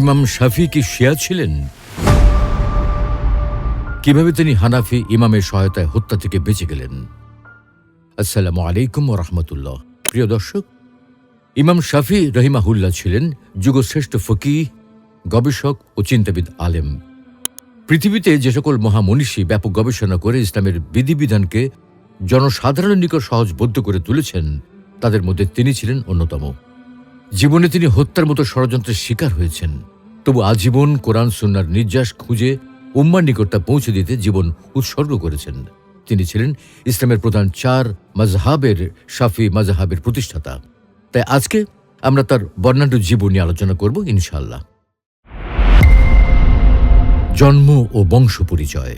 ইমাম শাফি কি শিয়া ছিলেন? কীভাবে তিনি হানাফি ইমামের সহায়তায় হত্যা থেকে বেঁচে গেলেন? আসসালামু আলাইকুম রহমতুল্লাহ। প্রিয় দর্শক, ইমাম শাফি রহিমাহুল্লাহ ছিলেন যুগশ্রেষ্ঠ ফকি গবেষক ও চিন্তাবিদ আলেম। পৃথিবীতে যে সকল মহামনীষী ব্যাপক গবেষণা করে ইসলামের বিধিবিধানকে জনসাধারণের নিকট সহজবদ্ধ করে তুলেছেন, তাদের মধ্যে তিনি ছিলেন অন্যতম। জীবনে তিনি হত্যার মতো ষড়যন্ত্রের শিকার হয়েছেন। তবু আজীবন কোরআন সুন্নার নির্যাস খুঁজে উম্মার নিকট তা পৌঁছে দিতে জীবন উৎসর্গ করেছেন। তিনি ছিলেন ইসলামের প্রধান চার মাজহাবের শাফি মাজহাবের প্রতিষ্ঠাতা। তাই আজকে আমরা তার বর্ণাঢ্য জীবন আলোচনা করব ইনশাল্লাহ জন্ম ও বংশ পরিচয়।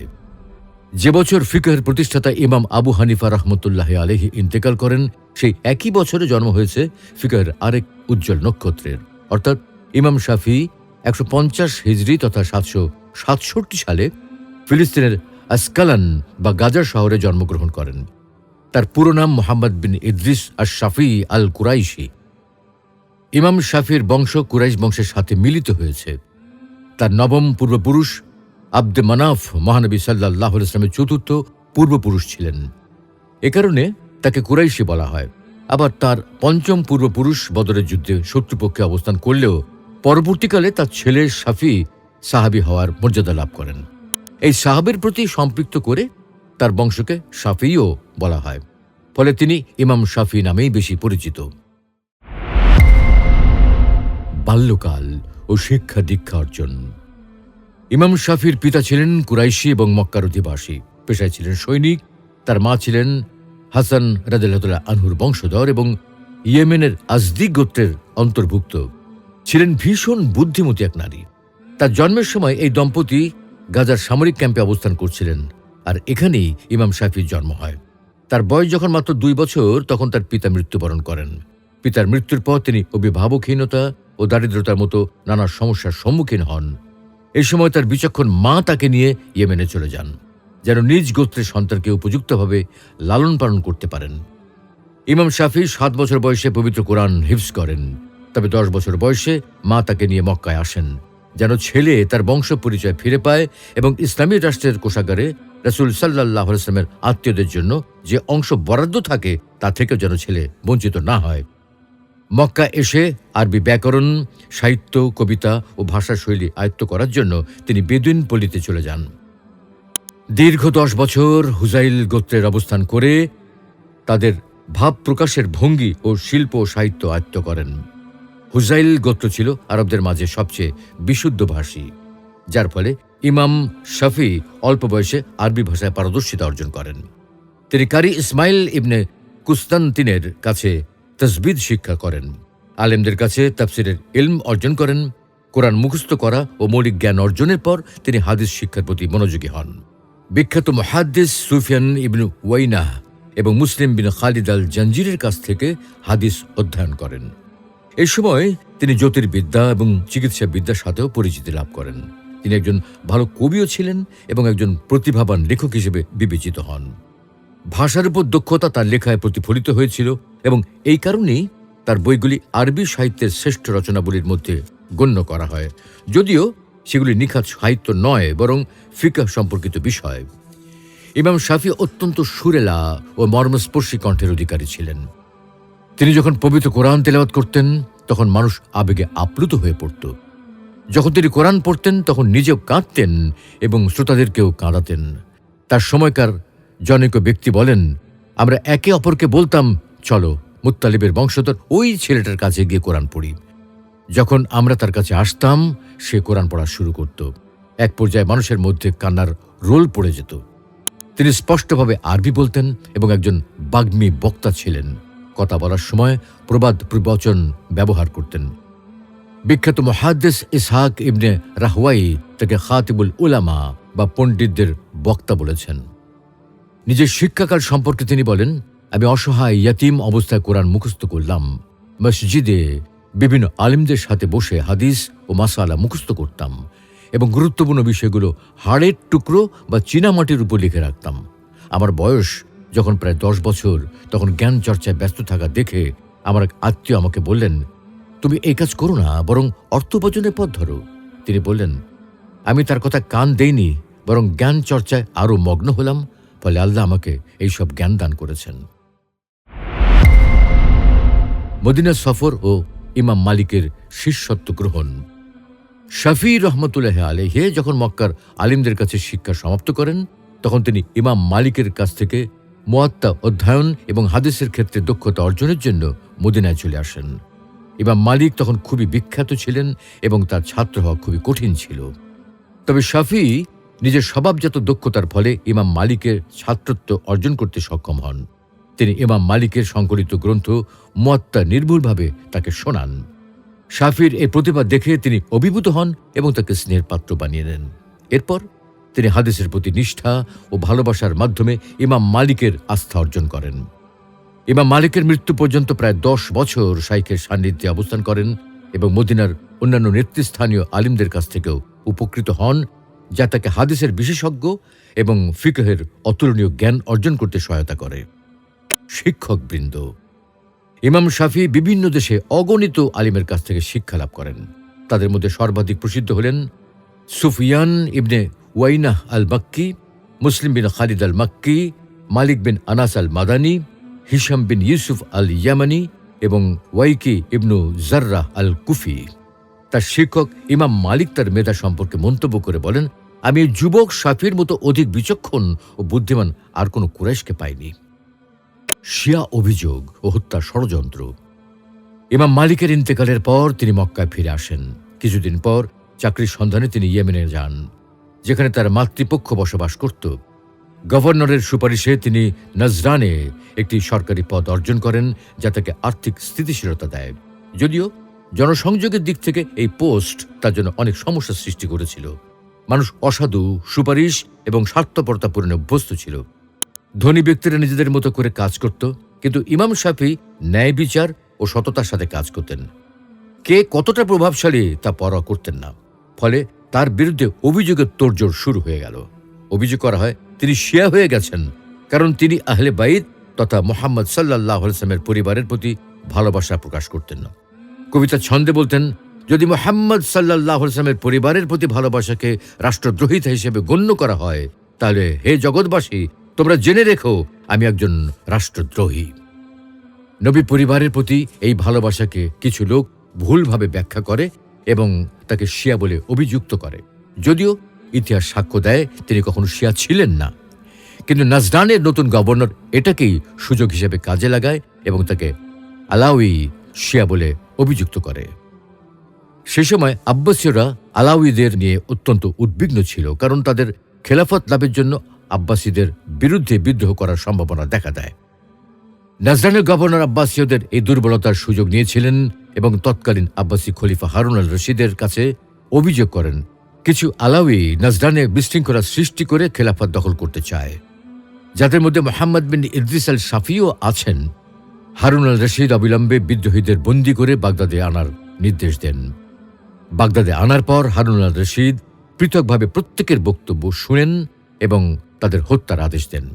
যে বছর ফিকহের প্রতিষ্ঠাতা ইমাম আবু হানিফা রহমতুল্লাহ আলহি ইন্তেকাল করেন, সেই একই বছরে জন্ম হয়েছে ফিকহের আরেক উজ্জ্বল নক্ষত্রের। অর্থাৎ ইমাম শাফি একশো পঞ্চাশ হিজড়ি তথা সাতশো সাতষট্টি সালে ফিলিস্তিনের আসকালান বা গাজার শহরে জন্মগ্রহণ করেন। তার পুরো নাম মোহাম্মদ বিন ইদ্রিস আর শাফি আল কুরাইশি ইমাম শাফির বংশ কুরাইশ বংশের সাথে মিলিত হয়েছে। তার নবম পূর্বপুরুষ আব্দে মানাফ মহানবী সাল্লাহ ইসলামের চতুর্থ পূর্বপুরুষ ছিলেন। এ কারণে তাকে কুরাইশি বলা হয়। আবার তার পঞ্চম পূর্বপুরুষ বদরের যুদ্ধে শত্রুপক্ষে অবস্থান করলেও পরবর্তীকালে তার ছেলে সাফি সাহাবি হওয়ার মর্যাদা লাভ করেন। এই সাহাবের প্রতি সম্পৃক্ত করে তার বংশকে সাফিও বলা হয়। ফলে তিনি ইমাম সাফি নামেই বেশি পরিচিত। বাল্যকাল ও শিক্ষা দীক্ষা অর্জন ইমাম শাফির পিতা ছিলেন কুরাইশি এবং মক্কার অধিবাসী। পেশায় ছিলেন সৈনিক, তার মা ছিলেন হাসান রাজুল্লাহ আনহুর বংশধর এবং ইয়েমেনের আজদিক গোত্রের অন্তর্ভুক্ত। ছিলেন ভীষণ বুদ্ধিমতী এক নারী। তার জন্মের সময় এই দম্পতি গাজার সামরিক ক্যাম্পে অবস্থান করছিলেন আর এখানেই ইমাম শাফির জন্ম হয়। তার বয়স যখন মাত্র দুই বছর, তখন তার পিতা মৃত্যুবরণ করেন। পিতার মৃত্যুর পর তিনি অভিভাবকহীনতা ও দারিদ্রতার মতো নানা সমস্যার সম্মুখীন হন। এই সময় তার বিচক্ষণ মা তাকে নিয়ে ইয়েমেনে চলে যান, যেন নিজ গোত্রের সন্তানকে উপযুক্তভাবে লালন পালন করতে পারেন। ইমাম শাফি সাত বছর বয়সে পবিত্র কোরআন হিফজ করেন, তবে দশ বছর বয়সে মা তাকে নিয়ে মক্কায় আসেন, যেন ছেলে তার বংশ পরিচয় ফিরে পায় এবং ইসলামী রাষ্ট্রের কোষাগারে রসুল সাল্লাহ ইসলামের আত্মীয়দের জন্য যে অংশ বরাদ্দ থাকে, তা থেকেও যেন ছেলে বঞ্চিত না হয়। মক্কা এসে আরবি ব্যাকরণ, সাহিত্য, কবিতা ও ভাষা শৈলী আয়ত্ত করার জন্য তিনি বেদুইন পল্লীতে চলে যান। দীর্ঘ দশ বছর হুজাইল গোত্রের অবস্থান করে তাদের ভাব প্রকাশের ভঙ্গি ও শিল্প ও সাহিত্য আয়ত্ত করেন। হুজাইল গোত্র ছিল আরবদের মাঝে সবচেয়ে বিশুদ্ধভাষী যার ফলে ইমাম শফি অল্প বয়সে আরবি ভাষায় পারদর্শিতা অর্জন করেন। তিনি কারি ইসমাইল ইবনে কুস্তান্তিনের কাছে তসবিদ শিক্ষা করেন। আলেমদের কাছে তাফসিরের ইলম অর্জন করেন, কোরআন মুখস্থ করা ও মৌলিক জ্ঞান অর্জনের পর তিনি হাদিস শিক্ষার প্রতি মনোযোগী হন। বিখ্যাত মহাদ্দিস সুফিয়ান ইবনু ওয়াইনাহ এবং মুসলিম বিন খালিদ আল জঞ্জিরের কাছ থেকে হাদিস অধ্যয়ন করেন। এই সময় তিনি জ্যোতির্বিদ্যা এবং চিকিৎসা বিদ্যার সাথেও পরিচিতি লাভ করেন। তিনি একজন ভালো কবিও ছিলেন এবং একজন প্রতিভাবান লেখক হিসেবে বিবেচিত হন। ভাষার উপর দক্ষতা তার লেখায় প্রতিফলিত হয়েছিল। এবং এই কারণেই তার বইগুলি আরবি সাহিত্যের শ্রেষ্ঠ রচনাবলীর মধ্যে গণ্য করা হয়। যদিও সেগুলি নিখাত সাহিত্য নয়, বরং ফিকা সম্পর্কিত বিষয়। ইমাম শাফি অত্যন্ত সুরেলা ও মর্মস্পর্শী কণ্ঠের অধিকারী ছিলেন। তিনি যখন পবিত্র কোরআন তেলাওয়াত করতেন, তখন মানুষ আবেগে আপ্লুত হয়ে পড়ত। যখন তিনি কোরআন পড়তেন, তখন নিজেও কাঁদতেন এবং শ্রোতাদেরকেও কাঁদাতেন। তার সময়কার জনৈক ব্যক্তি বলেন, আমরা একে অপরকে বলতাম চলো, মুত্তালিবের বংশধর ওই ছেলেটার কাছে গিয়ে কোরআন পড়ি। যখন আমরা তার কাছে আসতাম, সে কোরআন পড়া শুরু করত। এক পর্যায়ে মানুষের মধ্যে কান্নার রোল পড়ে যেত। তিনি স্পষ্টভাবে আরবি বলতেন এবং একজন বাগ্মী বক্তা ছিলেন। কথা বলার সময় প্রবাদ প্রবচন ব্যবহার করতেন। বিখ্যাত মহাদ্দেস ইসহাক ইবনে রাহওয়াই তাকে খাতিবুল উলামা বা পণ্ডিতদের বক্তা বলেছেন। নিজের শিক্ষাকাল সম্পর্কে তিনি বলেন আমি অসহায় ইয়াতিম অবস্থায় কোরআন মুখস্থ করলাম। মসজিদে বিভিন্ন আলিমদের সাথে বসে হাদিস ও মাসালা মুখস্থ করতাম এবং গুরুত্বপূর্ণ বিষয়গুলো হাড়ের টুকরো বা চীনামাটির উপর লিখে রাখতাম। আমার বয়স যখন প্রায় দশ বছর, তখন জ্ঞান চর্চায় ব্যস্ত থাকা দেখে আমার এক আত্মীয় আমাকে বললেন, তুমি এই কাজ করো না, বরং অর্থ উপার্জনের পথ ধরো। তিনি বললেন, আমি তার কথা কান দেইনি, বরং জ্ঞান চর্চায় আরও মগ্ন হলাম, ফলে আল্লাহ আমাকে এইসব জ্ঞান দান করেছেন। মদিনা সফর ও ইমাম মালিকের শিষ্যত্ব গ্রহণ। শাফি রহমতুল্লাহ আলহে যখন মক্কার আলিমদের কাছে শিক্ষা সমাপ্ত করেন, তখন তিনি ইমাম মালিকের কাছ থেকে মোয়াত্তা অধ্যয়ন এবং হাদিসের ক্ষেত্রে দক্ষতা অর্জনের জন্য মদিনায় চলে আসেন। ইমাম মালিক তখন খুবই বিখ্যাত ছিলেন এবং তার ছাত্র হওয়া খুবই কঠিন ছিল। তবে শাফি নিজের স্বভাবজাত দক্ষতার ফলে ইমাম মালিকের ছাত্রত্ব অর্জন করতে সক্ষম হন। তিনি ইমাম মালিকের সংকলিত গ্রন্থ মোয়াত্তা নির্ভুলভাবে তাকে শোনান। শাফির এই প্রতিভা দেখে তিনি অভিভূত হন এবং তাকে স্নেহের পাত্র বানিয়ে নেন। এরপর তিনি হাদিসের প্রতি নিষ্ঠা ও ভালোবাসার মাধ্যমে ইমাম মালিকের আস্থা অর্জন করেন। ইমাম মালিকের মৃত্যু পর্যন্ত প্রায় দশ বছর শাইখের সান্নিধ্যে অবস্থান করেন এবং মদিনার অন্যান্য নেতৃস্থানীয় আলিমদের কাছ থেকেও উপকৃত হন, যা তাকে হাদিসের বিশেষজ্ঞ এবং ফিকহের অতুলনীয় জ্ঞান অর্জন করতে সহায়তা করে। শিক্ষকবৃন্দ। ইমাম শাফি বিভিন্ন দেশে অগণিত আলিমের কাছ থেকে শিক্ষা লাভ করেন। তাদের মধ্যে সর্বাধিক প্রসিদ্ধ হলেন সুফিয়ান ইবনে ওয়াইনাহ আল মাক্কি মুসলিম বিন খালিদ আল মাক্কি মালিক বিন আনাস আল মাদানি হিসাম বিন ইউসুফ আল ইয়ামানি এবং ওয়াইকি ইবনু জার্রাহ আল কুফি তার শিক্ষক ইমাম মালিক তার মেধা সম্পর্কে মন্তব্য করে বলেন, আমি যুবক শাফির মতো অধিক বিচক্ষণ ও বুদ্ধিমান আর কোনো কুরাইশকে পাইনি। শিয়া অভিযোগ ও হত্যার ষড়যন্ত্র। ইমাম মালিকের ইন্তেকালের পর তিনি মক্কায় ফিরে আসেন। কিছুদিন পর চাকরির সন্ধানে তিনি ইয়েমেনে যান, যেখানে তার মাতৃপক্ষ বসবাস করত। গভর্নরের সুপারিশে তিনি নজরানে একটি সরকারি পদ অর্জন করেন, যা তাকে আর্থিক স্থিতিশীলতা দেয়। যদিও জনসংযোগের দিক থেকে এই পোস্ট তার জন্য অনেক সমস্যা সৃষ্টি করেছিল। মানুষ অসাধু, সুপারিশ এবং স্বার্থপরতা পূরণে অভ্যস্ত ছিল। ধনী ব্যক্তিরা নিজেদের মতো করে কাজ করত, কিন্তু ইমাম শাফি ন্যায় বিচার ও সততার সাথে কাজ করতেন। কে কতটা প্রভাবশালী তা পরোয়া করতেন না। ফলে তার বিরুদ্ধে অভিযোগের তোড়জোড় শুরু হয়ে গেল। অভিযোগ করা হয়, তিনি শিয়া হয়ে গেছেন, কারণ তিনি আহলে বাইদ তথা মোহাম্মদ সাল্লাহ আলসালামের পরিবারের প্রতি ভালোবাসা প্রকাশ করতেন না। কবিতা ছন্দে বলতেন, যদি মোহাম্মদ সাল্লাহ আলসালামের পরিবারের প্রতি ভালোবাসাকে রাষ্ট্রদ্রোহিতা হিসেবে গণ্য করা হয়, তাহলে হে জগৎবাসী তোমরা জেনে রেখো, আমি একজন রাষ্ট্রদ্রোহী। নবী পরিবারের প্রতি এই ভালোবাসাকে কিছু লোক ভুলভাবে ব্যাখ্যা করে এবং তাকে শিয়া বলে অভিযুক্ত করে। যদিও ইতিহাস সাক্ষ্য দেয় তিনি কখনো শিয়া ছিলেন না। কিন্তু নাজরানের নতুন গভর্নর এটাকেই সুযোগ হিসেবে কাজে লাগায় এবং তাকে আলাউই শিয়া বলে অভিযুক্ত করে। সে সময় আব্বাসীয়রা আলাউইদের নিয়ে অত্যন্ত উদ্বিগ্ন ছিল, কারণ তাদের খেলাফত লাভের জন্য আব্বাসীদের বিরুদ্ধে বিদ্রোহ করার সম্ভাবনা দেখা দেয়। নাজরানের গভর্নর আব্বাসীয়দের এই দুর্বলতার সুযোগ নিয়েছিলেন এবং তৎকালীন আব্বাসী খলিফা হারুন আল রশিদের কাছে অভিযোগ করেন, কিছু আলাউই নাজরানে বিশৃঙ্খলা সৃষ্টি করে খেলাফত দখল করতে চায়। যাদের মধ্যে মোহাম্মদ বিন ইদ্রিস আল শাফিও আছেন, হারুন আল রশিদ অবিলম্বে বিদ্রোহীদের বন্দি করে বাগদাদে আনার নির্দেশ দেন। বাগদাদে আনার পর হারুন আল রশিদ পৃথকভাবে প্রত্যেকের বক্তব্য শুনেন এবং তাদের হত্যার আদেশ দেন।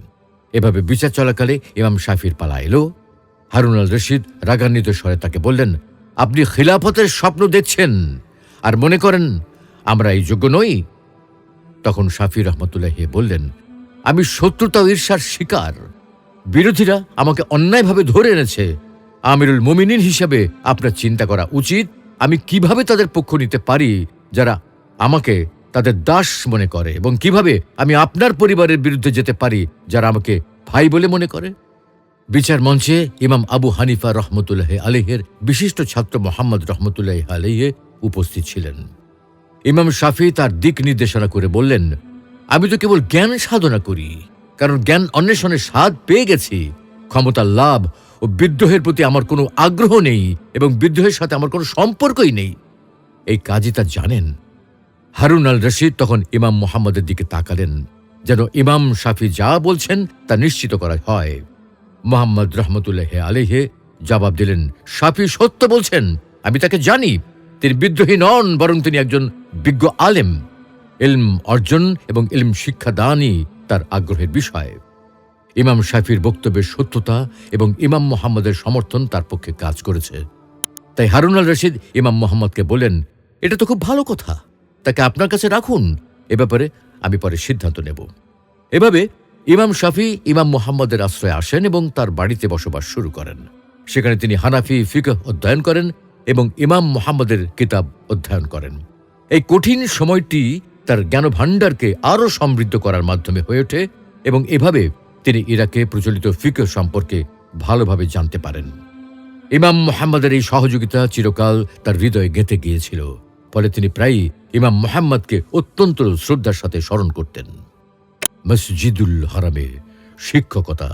এভাবে বিচার চলাকালে ইমাম শাফির পালা এলো। হারুন আল রশিদ রাগান্বিত স্বরে তাকে বললেন, আপনি খিলাফতের স্বপ্ন দেখছেন আর মনে করেন আমরা এই যোগ্য নই? তখন শাফি রহমতুল্লাহ বললেন, আমি শত্রুতা ঈর্ষার শিকার। বিরোধীরা আমাকে অন্যায়ভাবে ধরে এনেছে। আমিরুল মোমিনিন হিসাবে আপনার চিন্তা করা উচিত। আমি কীভাবে তাদের পক্ষ নিতে পারি যারা আমাকে তাদের দাস মনে করে এবং কীভাবে আমি আপনার পরিবারের বিরুদ্ধে যেতে পারি যারা আমাকে ভাই বলে মনে করে? বিচার মঞ্চে ইমাম আবু হানিফা রহমতুল্লাহ আলিহের বিশিষ্ট ছাত্র মোহাম্মদ রহমতুল্লাহ আলিহে উপস্থিত ছিলেন। ইমাম শাফি তার দিক নির্দেশনা করে বললেন, আমি তো কেবল জ্ঞান সাধনা করি, কারণ জ্ঞান অন্বেষণের স্বাদ পেয়ে গেছি। ক্ষমতার লাভ ও বিদ্রোহের প্রতি আমার কোনো আগ্রহ নেই এবং বিদ্রোহের সাথে আমার কোনো সম্পর্কই নেই। এই কাজই তা জানেন হারুন আল রশিদ তখন ইমাম মোহাম্মদের দিকে তাকালেন, যেন ইমাম শাফি যা বলছেন তা নিশ্চিত করা হয়। মোহাম্মদ রহমতুল্লাহ আলেহে জবাব দিলেন, শাফি সত্য বলছেন, আমি তাকে জানি। তিনি বিদ্রোহী নন, বরং তিনি একজন বিজ্ঞ আলেম। ইলম অর্জন এবং ইলম শিক্ষাদানই তার আগ্রহের বিষয়। ইমাম শাফির বক্তব্যের সত্যতা এবং ইমাম মোহাম্মদের সমর্থন তার পক্ষে কাজ করেছে। তাই তাই হারুন আল রশিদ ইমাম মোহাম্মদকে বলেন এটা তো খুব ভালো কথা। তাকে আপনার কাছে রাখুন। এ ব্যাপারে আমি পরে সিদ্ধান্ত নেব। এভাবে ইমাম শাফি, ইমাম মোহাম্মদের আশ্রয়ে আসেন এবং তার বাড়িতে বসবাস শুরু করেন। সেখানে তিনি হানাফি ফিকহ অধ্যয়ন করেন এবং ইমাম মোহাম্মদের কিতাব অধ্যয়ন করেন। এই কঠিন সময়টি তার জ্ঞানভাণ্ডারকে আরও সমৃদ্ধ করার মাধ্যমে হয়ে ওঠে এবং এভাবে তিনি ইরাকে প্রচলিত ফিকহ সম্পর্কে ভালোভাবে জানতে পারেন। ইমাম মোহাম্মদের এই সহযোগিতা চিরকাল তার হৃদয়ে গেঁথে গিয়েছিল। ফলে তিনি প্রায়ই ইমাম মোহাম্মদকে অত্যন্ত শ্রদ্ধার সাথে স্মরণ করতেন। মসজিদুল হারামে শিক্ষকতা।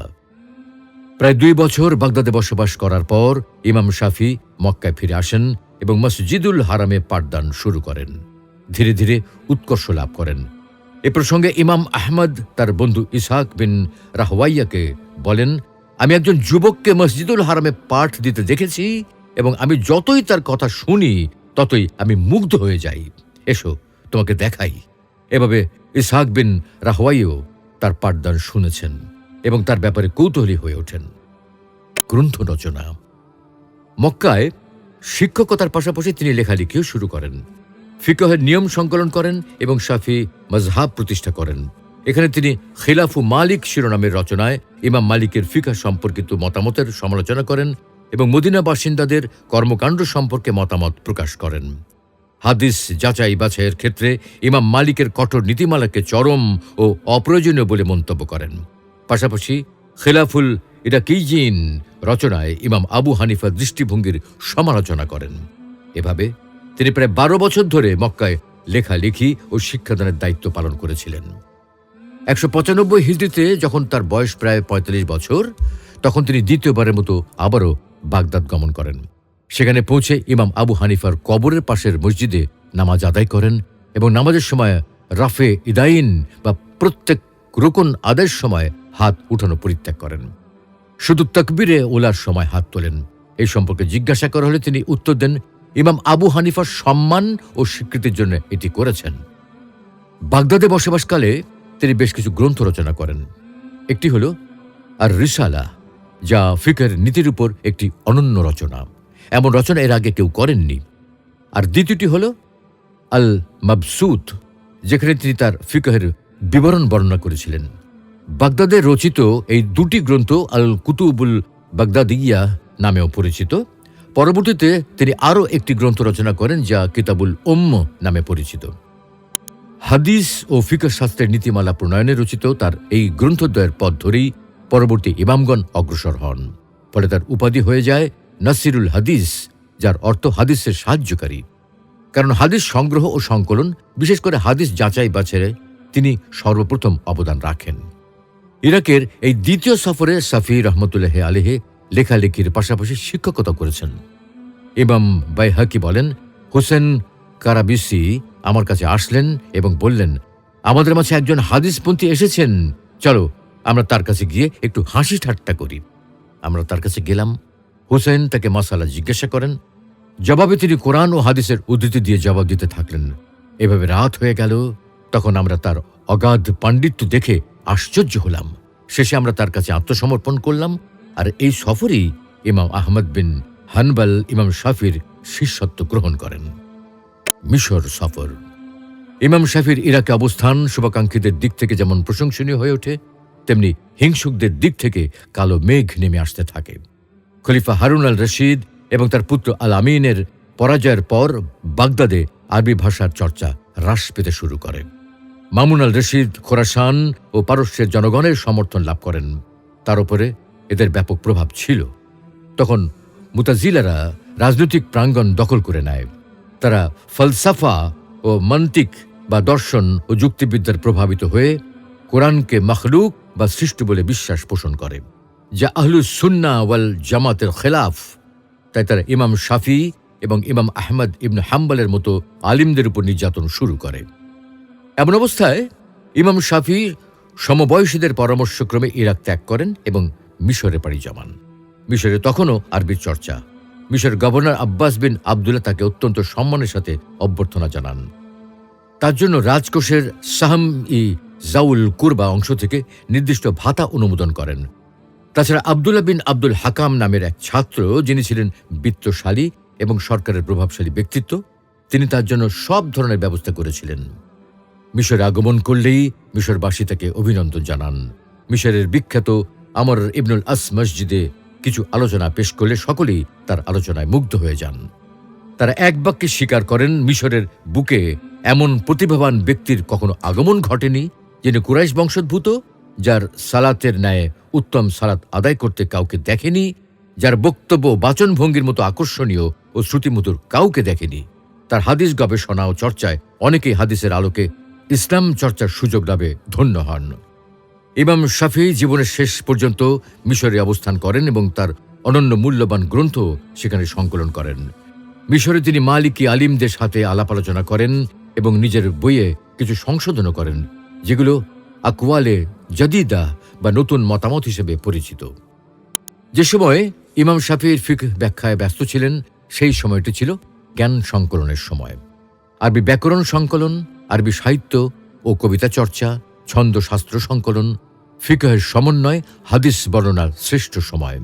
প্রায় দুই বছর বাগদাদে বসবাস করার পর ইমাম শাফি মক্কায় ফিরে আসেন এবং মসজিদুল হারামে পাঠদান শুরু করেন। ধীরে ধীরে উৎকর্ষ লাভ করেন। এ প্রসঙ্গে ইমাম আহমদ তার বন্ধু ইসহাক বিন রাহওয়াইয়াকে বলেন, আমি একজন যুবককে মসজিদুল হারামে পাঠ দিতে দেখেছি এবং আমি যতই তার কথা শুনি ততই আমি মুগ্ধ হয়ে যাই। এসো, তোমাকে দেখাই। এভাবে ইসহাক বিন রাহওয়াইও তার পাঠদান শুনেছেন এবং তার ব্যাপারে কৌতূহলী হয়ে ওঠেন। গ্রন্থ রচনা। মক্কায় শিক্ষকতার পাশাপাশি তিনি লেখালেখিও শুরু করেন। ফিকহের নিয়ম সংকলন করেন এবং শাফি মজহাব প্রতিষ্ঠা করেন। এখানে তিনি খিলাফু মালিক শিরোনামের রচনায় ইমাম মালিকের ফিকা সম্পর্কিত মতামতের সমালোচনা করেন এবং মদিনা বাসিন্দাদের কর্মকাণ্ড সম্পর্কে মতামত প্রকাশ করেন। হাদিস যাচাই বাছাইয়ের ক্ষেত্রে ইমাম মালিকের কঠোর নীতিমালাকে চরম ও অপ্রয়োজনীয় বলে মন্তব্য করেন। পাশাপাশি খেলাফুল ইরাকিজিন রচনায় ইমাম আবু হানিফার দৃষ্টিভঙ্গির সমালোচনা করেন। এভাবে তিনি প্রায় বারো বছর ধরে মক্কায় লেখালেখি ও শিক্ষাদানের দায়িত্ব পালন করেছিলেন। একশো পঁচানব্বই হিজড়িতে যখন তার বয়স প্রায় ৪৫ বছর, তখন তিনি দ্বিতীয়বারের মতো আবারও বাগদাদ গমন করেন। সেখানে পৌঁছে ইমাম আবু হানিফার কবরের পাশের মসজিদে নামাজ আদায় করেন এবং নামাজের সময় রাফে ইদাইন বা প্রত্যেক রোকন আদায়ের সময় হাত উঠানো পরিত্যাগ করেন। শুধু তকবিরে ওলার সময় হাত তোলেন। এই সম্পর্কে জিজ্ঞাসা করা হলে তিনি উত্তর দেন, ইমাম আবু হানিফার সম্মান ও স্বীকৃতির জন্য এটি করেছেন। বাগদাদে বসবাসকালে তিনি বেশ কিছু গ্রন্থ রচনা করেন। একটি হল আর রিসালা যা ফিকের নীতির উপর একটি অনন্য রচনা। এমন রচনা এর আগে কেউ করেননি। আর দ্বিতীয়টি হল আল মাবসুদ যেখানে তিনি তার ফিকহের বিবরণ বর্ণনা করেছিলেন। বাগদাদে রচিত এই দুটি গ্রন্থ আল কুতুবুল বাগদাদিয়া নামেও পরিচিত। পরবর্তীতে তিনি আরও একটি গ্রন্থ রচনা করেন, যা কিতাবুল ওম্ম নামে পরিচিত। হাদিস ও ফিকর শাস্ত্রের নীতিমালা প্রণয়নে রচিত তার এই গ্রন্থদ্বয়ের পথ ধরেই পরবর্তী ইমামগণ অগ্রসর হন। ফলে তার উপাধি হয়ে যায় নাসিরুল হাদিস, যার অর্থ হাদিসের সাহায্যকারী। কারণ হাদিস সংগ্রহ ও সংকলন, বিশেষ করে হাদিস যাচাই বাছাই তিনি সর্বপ্রথম অবদান রাখেন। ইরাকের এই দ্বিতীয় সফরে সাফি রহমতুল্লাহ আলেহে লেখালেখির পাশাপাশি শিক্ষকতা করেছেন। ইমাম বাইহাকি বলেন, হোসেন কারাবিসি আমার কাছে আসলেন এবং বললেন, আমাদের মাঝে একজন হাদিসপন্থী এসেছেন। চলো আমরা তার কাছে গিয়ে একটু হাসি ঠাট্টা করি। আমরা তার কাছে গেলাম। হোসেন তাকে মশালা জিজ্ঞাসা করেন, জবাবে তিনি কোরআন ও হাদিসের উদ্ধৃতি দিয়ে জবাব দিতে থাকলেন। এভাবে রাত হয়ে গেল। তখন আমরা তার অগাধ পাণ্ডিত্য দেখে আশ্চর্য হলাম। শেষে আমরা তার কাছে আত্মসমর্পণ করলাম। আর এই সফরেই ইমাম আহমদ বিন হানবাল, ইমাম শাফির শিষ্যত্ব গ্রহণ করেন। মিশর সফর। ইমাম শাফির ইরাকে অবস্থান, শুভাকাঙ্ক্ষীদের দিক থেকে যেমন প্রশংসনীয় হয়ে ওঠে তেমনি হিংসুকদের দিক থেকে কালো মেঘ নেমে আসতে থাকে। খলিফা হারুন আল রশিদ এবং তার পুত্র আল আমিনের পরাজয়ের পর বাগদাদে আরবি ভাষার চর্চা হ্রাস পেতে শুরু করে। মামুন আল রশিদ খোরাসান ও পারস্যের জনগণের সমর্থন লাভ করেন। তার উপরে এদের ব্যাপক প্রভাব ছিল। তখন মুতাজিলারা রাজনৈতিক প্রাঙ্গণ দখল করে নেয়। তারা ফলসাফা ও মন্তিক বা দর্শন ও যুক্তিবিদ্যার প্রভাবিত হয়ে কোরআনকে মখলুক বা সৃষ্ট বলে বিশ্বাস পোষণ করে। যা আহলু সুন্না ওয়াল জামাতের খেলাফ। তাই তারা ইমাম শাফি এবং ইমাম আহমদ ইবন হাম্বালের মতো আলিমদের উপর নির্যাতন শুরু করে। এমন অবস্থায় ইমাম শাফি সমবয়সীদের পরামর্শক্রমে ইরাক ত্যাগ করেন এবং মিশরে পাড়ি জমান। মিশরে তখনও আরবির চর্চা। মিশর গভর্নর আব্বাস বিন আবদুল্লাহ তাকে অত্যন্ত সম্মানের সাথে অভ্যর্থনা জানান। তার জন্য রাজকোষের সাহাম ই জাউল কুরবা অংশ থেকে নির্দিষ্ট ভাতা অনুমোদন করেন। তাছাড়া আবদুল্লাহ বিন আব্দুল হাকাম নামের এক ছাত্র, যিনি ছিলেন বিত্তশালী এবং সরকারের প্রভাবশালী ব্যক্তিত্ব, তিনি তার জন্য সব ধরনের ব্যবস্থা করেছিলেন। মিশরে আগমন করলেই মিশরবাসী তাকে অভিনন্দন জানান। মিশরের বিখ্যাত আমর ইবনুল আস মসজিদে কিছু আলোচনা পেশ করলে সকলেই তার আলোচনায় মুগ্ধ হয়ে যান। তারা এক বাক্যে স্বীকার করেন, মিশরের বুকে এমন প্রতিভাবান ব্যক্তির কখনো আগমন ঘটেনি যিনি কুরাইশ বংশোদ্ভূত, যার সালাতের ন্যায় উত্তম সালাত আদায় করতে কাউকে দেখেনি, যার বক্তব্য ও বাচনভঙ্গির মতো আকর্ষণীয় ও শ্রুতিমধুর কাউকে দেখেনি, তার হাদিস গবেষণা ও চর্চায় অনেকেই হাদিসের আলোকে ইসলাম চর্চার সুযোগ লাভে ধন্য হন। ইমাম শাফি জীবনের শেষ পর্যন্ত মিশরে অবস্থান করেন এবং তার অনন্য মূল্যবান গ্রন্থ সেখানে সংকলন করেন। মিশরে তিনি মালিকি আলিমদের সাথে আলাপ আলোচনা করেন এবং নিজের বইয়ে কিছু সংশোধনও করেন। যেগুলো আকওয়ালে জাদিদা বা নতুন মতামত হিসেবে পরিচিত। যে সময় ইমাম শাফির ফিক ব্যাখ্যায় ব্যস্ত ছিলেন, সেই সময়টি ছিল জ্ঞান সংকলনের সময়। আরবি ব্যাকরণ সংকলন, আরবি সাহিত্য ও কবিতা চর্চা, ছন্দ শাস্ত্র সংকলন, ফিকহের সমন্বয়, হাদিস বর্ণনার শ্রেষ্ঠ সময়।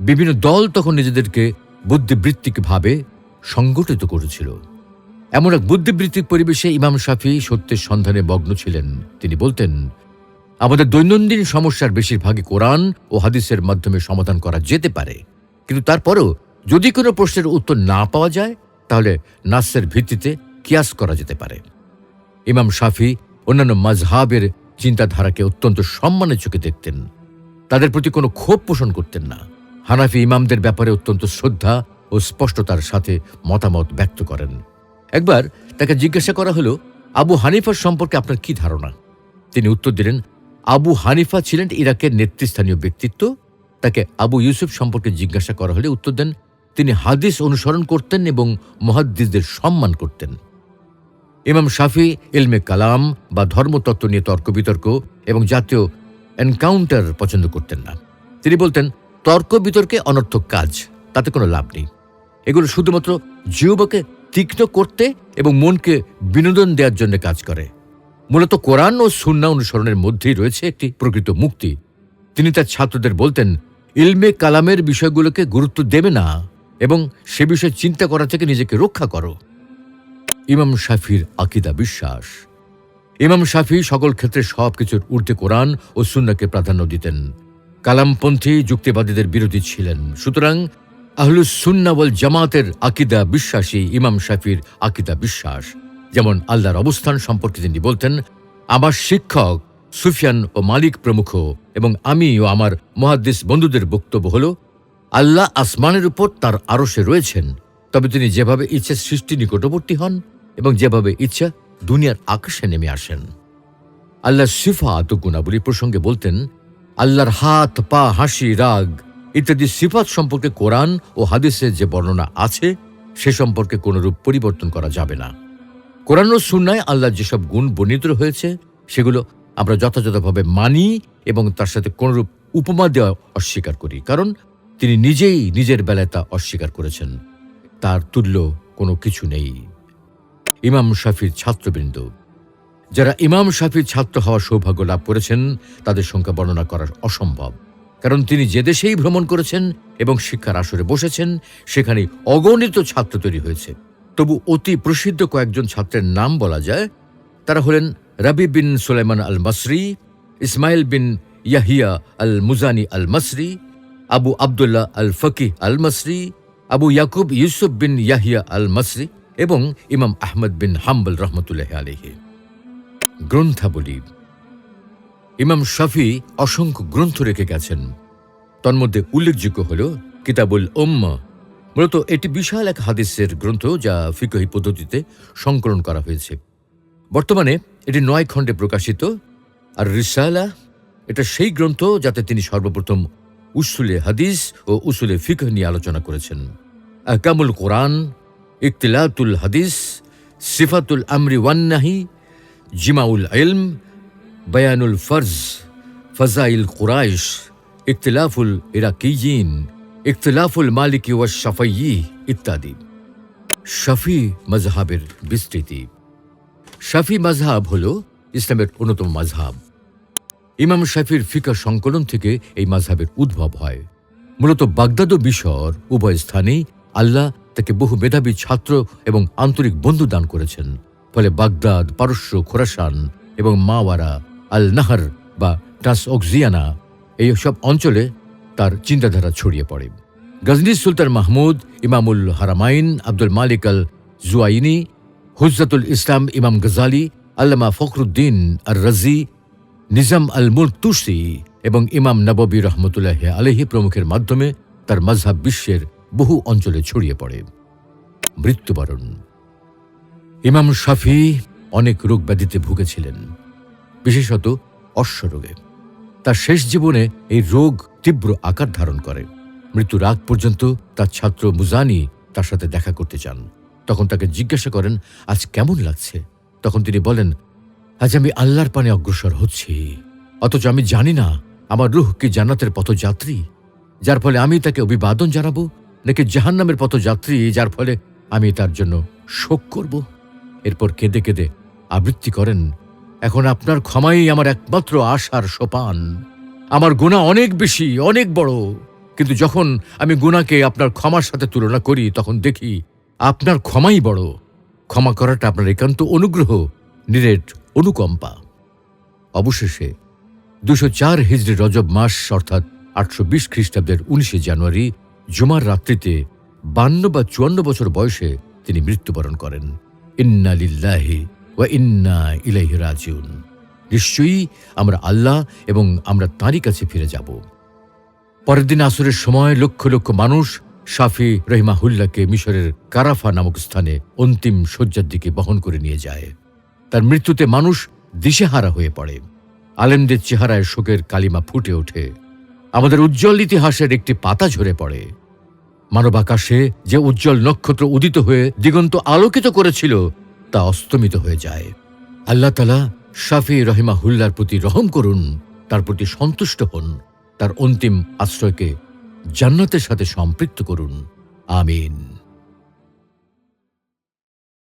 বিভিন্ন দল তখন নিজেদেরকে বুদ্ধিবৃত্তিকভাবে সংগঠিত করেছিল। এমন এক বুদ্ধিবৃত্তিক পরিবেশে ইমাম শাফি সত্যের সন্ধানে মগ্ন ছিলেন। তিনি বলতেন, আমাদের দৈনন্দিন সমস্যার বেশিরভাগই কোরআন ও হাদিসের মাধ্যমে সমাধান করা যেতে পারে। কিন্তু তারপরও যদি কোনো প্রশ্নের উত্তর না পাওয়া যায়, তাহলে নাসের ভিত্তিতে কিয়াস করা যেতে পারে। ইমাম শাফি অন্যান্য মাজহাবের চিন্তাধারাকে অত্যন্ত সম্মানের চোখে দেখতেন। তাদের প্রতি কোনো ক্ষোভ পোষণ করতেন না। হানাফি ইমামদের ব্যাপারে অত্যন্ত শ্রদ্ধা ও স্পষ্টতার সাথে মতামত ব্যক্ত করেন। একবার তাকে জিজ্ঞাসা করা হলো, আবু হানিফার সম্পর্কে আপনার কি ধারণা? তিনি উত্তর দিলেন, আবু হানিফা ছিলেন ইরাকের নেতৃস্থানীয় ব্যক্তিত্ব। তাকে আবু ইউসুফ সম্পর্কে জিজ্ঞাসা করা হলে উত্তর দেন, তিনি হাদিস অনুসরণ করতেন এবং মহাদ্দিসদের সম্মান করতেন। ইমাম শাফি, ইলমে কালাম বা ধর্মতত্ত্ব নিয়ে তর্ক বিতর্ক এবং জাতীয় এনকাউন্টার পছন্দ করতেন না। তিনি বলতেন, তর্ক বিতর্কে অনর্থক কাজ, তাতে কোনো লাভ নেই। এগুলো শুধুমাত্র জিহবাকে তীক্ষ্ণ করতে এবং মনকে বিনোদন দেওয়ার জন্য কাজ করে। মূলত কোরআন ও সুন্না অনুসরণের মধ্যেই রয়েছে একটি প্রকৃত মুক্তি। তিনি তার ছাত্রদের বলতেন, ইলমে কালামের বিষয়গুলোকে গুরুত্ব দেবে না এবং সে বিষয়ে চিন্তা করা থেকে নিজেকে রক্ষা করো। ইমাম শাফির আকিদা বিশ্বাস। ইমাম শাফি সকল ক্ষেত্রে সবকিছুর ঊর্ধ্বে কোরআন ও সুন্নাকে প্রাধান্য দিতেন। কালামপন্থী যুক্তিবাদীদের বিরোধী ছিলেন। সুতরাং আহলুস সুন্নাওয়াল জামাতের আকিদা বিশ্বাসী ইমাম শাফির আকিদা বিশ্বাস। যেমন আল্লাহর অবস্থান সম্পর্কে তিনি বলতেন, আমার শিক্ষক সুফিয়ান ও মালিক প্রমুখ এবং আমি ও আমার মহাদ্দিস বন্ধুদের বক্তব্য হল, আল্লাহ আসমানের উপর তার আরশে রয়েছেন। তবে তিনি যেভাবে ইচ্ছে সৃষ্টি নিকটবর্তী হন এবং যেভাবে ইচ্ছা দুনিয়ার আকাশে নেমে আসেন। আল্লাহ সিফাত ও গুণাবলী প্রসঙ্গে বলতেন, আল্লাহর হাত, পা, হাসি, রাগ ইত্যাদি সিফাত সম্পর্কে কোরআন ও হাদিসে যে বর্ণনা আছে, সে সম্পর্কে কোনরূপ পরিবর্তন করা যাবে না। কোরআন ও সুন্নায় আল্লাহর যেসব গুণ বর্ণিত হয়েছে সেগুলো আমরা যথাযথভাবে মানি এবং তার সাথে কোনরূপ উপমা দেওয়া অস্বীকার করি, কারণ তিনি নিজেই নিজের বেলায় তা অস্বীকার করেছেন। তার তুল্য কোনো কিছু নেই। ইমাম শাফির ছাত্রবৃন্দ, যারা ইমাম শাফির ছাত্র হওয়ার সৌভাগ্য লাভ করেছেন, তাদের সংখ্যা বর্ণনা করা অসম্ভব। কারণ তিনি যে দেশেই ভ্রমণ করেছেন এবং শিক্ষার আসরে বসেছেন সেখানে অগণিত ছাত্র তৈরি হয়েছে। তবু অতি প্রসিদ্ধ কয়েকজন ছাত্রের নাম বলা যায়। তারা হলেন রবি বিন সুলাইমান আল মাসরি ইসমাইল বিন ইয়াহিয়া আল মুজানি আল মাসরি আবু আবদুল্লাহ আল ফকিহ আল মাসরি আবু ইয়াকুব ইউসুফ বিন ইয়াহিয়া আল মাসরি এবং ইমাম আহমদ বিন হাম্বল রহমতুল্লাহ আলহি গ্রন্থাবলী ইমাম শাফি অসংখ্য গ্রন্থ রেখে গেছেন। তন্মধ্যে উল্লেখযোগ্য হল কিতাবুল উম্মা। মূলত এটি বিশাল এক হাদিসের গ্রন্থ যা ফিকহি পদ্ধতিতে সংকলন করা হয়েছে। বর্তমানে এটি নয় খণ্ডে প্রকাশিত। আর রিসালা, এটা সেই গ্রন্থ যাতে তিনি সর্বপ্রথম উসুলে হাদিস ও উসুলে ফিকহ নিয়ে আলোচনা করেছেন। আহকামুল কোরআন ইকতিলাতুল হাদিস, সিফাতুল আমরি ওয়ান্নাহি জিমাউল ইলম বয়ানুল ফরজ ফজাইল কুরাইশ ইকতলাফুল ইরাকিয়িন ইকতলাফুল মালিকি ওয়া শাফাইয়ি ইত্যাদি শাফি মজহাবের বিস্তৃতি শাফি মজহাব হল ইসলামের অন্যতম মজহাব ইমাম শাফির ফিকা সংকলন থেকে এই মাঝহাবের উদ্ভব হয়। মূলত বাগদাদ ও মিশর উভয় স্থানেই আল্লাহ তাকে বহু মেধাবী ছাত্র এবং আন্তরিক বন্ধু দান করেছেন। ফলে বাগদাদ, পারস্য, খোরাসান এবং মাওয়ারা আল নাহার বা ট্রান্সঅক্সিয়ানা এই সব অঞ্চলে তার চিন্তাধারা ছড়িয়ে পড়ে। গজনী সুলতান মাহমুদ, ইমামুল হারামাইন, আব্দুল মালিক আল জুয়াইনি হুজ্জাতুল ইসলাম ইমাম গজালি, আল্লামা ফখরুদ্দিন আর রাজি নিজাম আল মুল্ক তুসি এবং ইমাম নববী রহমতুল্লাহ আলহি প্রমুখের মাধ্যমে তার মজহাব বিশ্বের বহু অঞ্চলে ছড়িয়ে পড়ে। মৃত্যুবরণ। ইমাম শাফি অনেক রোগ ব্যাধিতে ভুগেছিলেন। বিশেষত অশ্বরোগে। তার শেষ জীবনে এই রোগ তীব্র আকার ধারণ করে। মৃত্যুর আগ পর্যন্ত তার ছাত্র মুজানি তার সাথে দেখা করতে চান। তখন তাকে জিজ্ঞাসা করেন, আজ কেমন লাগছে? তখন তিনি বলেন, আজ আমি আল্লাহর পানে অগ্রসর হচ্ছি। অথচ আমি জানি না আমার রুহ কি জান্নাতের পথযাত্রী, যার ফলে আমি তাকে অভিবাদন জানাব, নাকি জাহান্নামের পথযাত্রী, যার ফলে আমি তার জন্য শোক করব? এরপর কেঁদে কেঁদে আবৃত্তি করেন এখন আপনার ক্ষমাই আমার একমাত্র আশার সোপান। আমার গুণা অনেক বেশি, অনেক বড়। কিন্তু যখন আমি গুণাকে আপনার ক্ষমার সাথে তুলনা করি, তখন দেখি আপনার ক্ষমাই বড়। ক্ষমা করাটা আপনার একান্ত অনুগ্রহ, নিরেট অনুকম্পা। অবশেষে দুশো চার হিজড়ি রজব মাস, অর্থাৎ আটশো বিশ খ্রিস্টাব্দের উনিশে জানুয়ারি, জুমার রাত্রিতে বান্ন বা চুয়ান্ন বছর বয়সে তিনি মৃত্যুবরণ করেন। ইন্না লিল্লাহি নিশ্চয়ই আমরা আল্লাহ এবং আমরা তাঁরই কাছে ফিরে যাব। পরের দিন আসরের সময় লক্ষ লক্ষ মানুষ শাফি রহিমাহুল্লাহকে মিশরের কারাফা নামক স্থানে অন্তিম শয্যার দিকে বহন করে নিয়ে যায়। তার মৃত্যুতে মানুষ দিশেহারা হয়ে পড়ে। আলেমদের চেহারায় শোকের কালিমা ফুটে ওঠে। আমাদের উজ্জ্বল ইতিহাসের একটি পাতা ঝরে পড়ে। মানবাকাশে যে উজ্জ্বল নক্ষত্র উদিত হয়ে দিগন্ত আলোকিত করেছিল তা অস্তমিত হয়ে যায়। আল্লাহ তালা শাফি রহিমাহুল্লার প্রতি রহম করুন, তার প্রতি সন্তুষ্ট হন, তার অন্তিম আশ্রয়কে জান্নাতের সাথে সম্পৃক্ত করুন। আমিন।